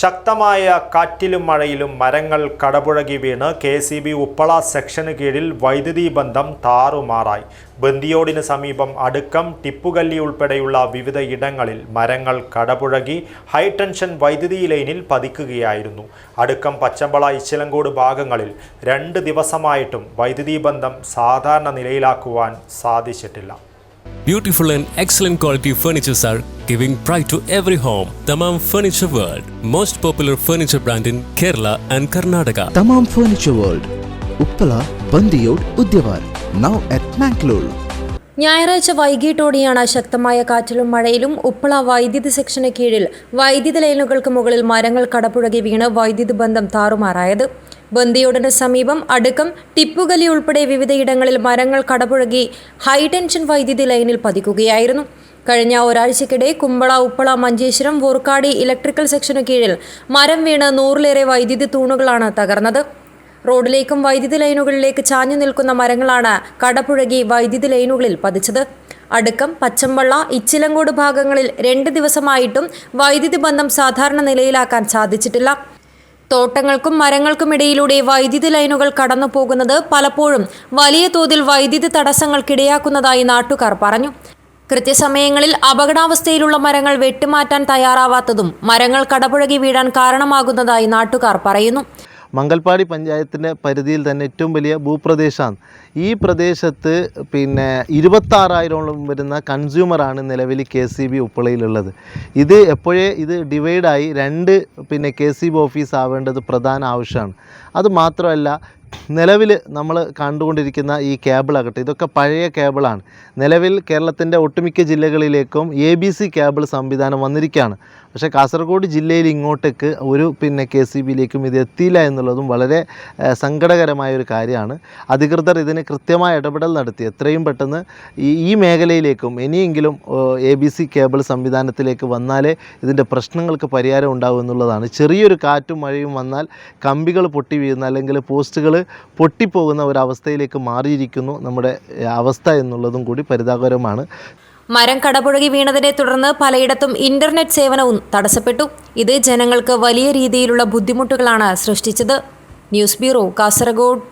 ശക്തമായ കാറ്റിലും മഴയിലും മരങ്ങൾ കടപുഴകി വീണ് കെ സി ബി ഉപ്പള സെക്ഷന് കീഴിൽ വൈദ്യുതി ബന്ധം താറുമാറായി. ബന്ദിയോടിന് സമീപം അടുക്കം ടിപ്പുകല്ലി ഉൾപ്പെടെയുള്ള വിവിധ ഇടങ്ങളിൽ മരങ്ങൾ കടപുഴകി ഹൈടെൻഷൻ വൈദ്യുതി ലൈനിൽ പതിക്കുകയായിരുന്നു. അടുക്കം പച്ചമ്പള ഇച്ചിലങ്കോട് ഭാഗങ്ങളിൽ രണ്ട് ദിവസമായിട്ടും വൈദ്യുതി ബന്ധം സാധാരണ നിലയിലാക്കുവാൻ സാധിച്ചിട്ടില്ല. Beautiful and excellent quality furnitures are giving pride to every home. Tamam Furniture World, most popular furniture brand in Kerala and Karnataka. Tamam Furniture World, Uppala, ബന്ദിയോട് Udyawar now at Mangalore ഞായറാഴ്ച വൈകിട്ടോടെയാണ് ശക്തമായ കാറ്റിലും മഴയിലും ഉപ്പള വൈദ്യുതി സെക്ഷന് കീഴിൽ വൈദ്യുതി ലൈനുകൾക്ക് മുകളിൽ മരങ്ങൾ കടപുഴകി വീണ് വൈദ്യുതി ബന്ധം താറുമാറായത്. ബന്ദിയോടിന് സമീപം അടുക്കം ടിപ്പുകലി ഉൾപ്പെടെ വിവിധയിടങ്ങളിൽ മരങ്ങൾ കടപുഴകി ഹൈടെൻഷൻ വൈദ്യുതി ലൈനിൽ പതിക്കുകയായിരുന്നു. കഴിഞ്ഞ ഒരാഴ്ചക്കിടെ കുമ്പള ഉപ്പള മഞ്ചേശ്വരം വോർക്കാടി ഇലക്ട്രിക്കൽ സെക്ഷനു കീഴിൽ മരം വീണ് നൂറിലേറെ വൈദ്യുതി തൂണുകളാണ് തകർന്നത്. റോഡിലേക്കും വൈദ്യുതി ലൈനുകളിലേക്ക് ചാഞ്ഞു നിൽക്കുന്ന മരങ്ങളാണ് കടപുഴകി വൈദ്യുതി ലൈനുകളിൽ പതിച്ചത്. അടുക്കം പച്ചമ്പള്ള ഇച്ചിലങ്കോട് ഭാഗങ്ങളിൽ രണ്ട് ദിവസമായിട്ടും വൈദ്യുതി ബന്ധം സാധാരണ നിലയിലാക്കാൻ സാധിച്ചിട്ടില്ല. തോട്ടങ്ങൾക്കും മരങ്ങൾക്കുമിടയിലൂടെ വൈദ്യുതി ലൈനുകൾ കടന്നു പോകുന്നത് പലപ്പോഴും വലിയ തോതിൽ വൈദ്യുതി തടസ്സങ്ങൾക്കിടയാക്കുന്നതായി നാട്ടുകാർ പറഞ്ഞു. കൃത്യസമയങ്ങളിൽ അപകടാവസ്ഥയിലുള്ള മരങ്ങൾ വെട്ടിമാറ്റാൻ തയ്യാറാവാത്തതും മരങ്ങൾ കടപുഴകി വീഴാൻ കാരണമാകുന്നതായി നാട്ടുകാർ പറയുന്നു. മംഗൽപാടി പഞ്ചായത്തിന്റെ പരിധിയിൽ തന്നെ ഏറ്റവും വലിയ ഭൂപ്രദേശമാണ്. ഈ പ്രദേശത്ത് പിന്നെ ഇരുപത്താറായിരോളം വരുന്ന കൺസ്യൂമറാണ് നിലവിൽ കെ സി ബി ഉപ്പളയിലുള്ളത്. ഇത് എപ്പോഴേ ഇത് ഡിവൈഡായി രണ്ട് പിന്നെ കെ സി ബി ഓഫീസ് ആവേണ്ടത് പ്രധാന ആവശ്യമാണ്. അത് മാത്രമല്ല നിലവിൽ നമ്മൾ കണ്ടുകൊണ്ടിരിക്കുന്ന ഈ കേബിളാകട്ടെ ഇതൊക്കെ പഴയ കേബിളാണ് നിലവിൽ കേരളത്തിന്റെ ഒട്ടുമിക്ക ജില്ലകളിലേക്കും എ ബി സി കേബിൾ സംവിധാനം വന്നിരിക്കുകയാണ്. പക്ഷേ കാസർഗോഡ് ജില്ലയിൽ ഇങ്ങോട്ടേക്ക് ഒരു പിന്നെ കെ സി ബിയിലേക്കും ഇത് എത്തിയില്ല എന്നുള്ളതും വളരെ സങ്കടകരമായ ഒരു കാര്യമാണ്. അധികൃതർ ഇതിന് കൃത്യമായ ഇടപെടൽ നടത്തി. എത്രയും പെട്ടെന്ന് ഈ ഈ മേഖലയിലേക്കും ഇനിയെങ്കിലും എ ബി സി കേബിൾ സംവിധാനത്തിലേക്ക് വന്നാലേ ഇതിന്റെ പ്രശ്നങ്ങൾക്ക് പരിഹാരം ഉണ്ടാകും എന്നുള്ളതാണ്. ചെറിയൊരു കാറ്റും മഴയും വന്നാൽ കമ്പികൾ പൊട്ടി വീഴുന്ന അല്ലെങ്കിൽ പോസ്റ്റുകൾ പൊട്ടിപ്പോകുന്ന ഒരവസ്ഥയിലേക്ക് മാറിയിരിക്കുന്നു. നമ്മുടെ അവസ്ഥ എന്നുള്ളതും കൂടി പരിതാപകരമാണ്. മരം കടപുഴകി വീണതിനെ തുടർന്ന് പലയിടത്തും ഇന്റർനെറ്റ് സേവനവും തടസ്സപ്പെട്ടു. ഇത് ജനങ്ങൾക്ക് വലിയ രീതിയിലുള്ള ബുദ്ധിമുട്ടുകളാണ് സൃഷ്ടിച്ചത്. News bureau Kasaragod.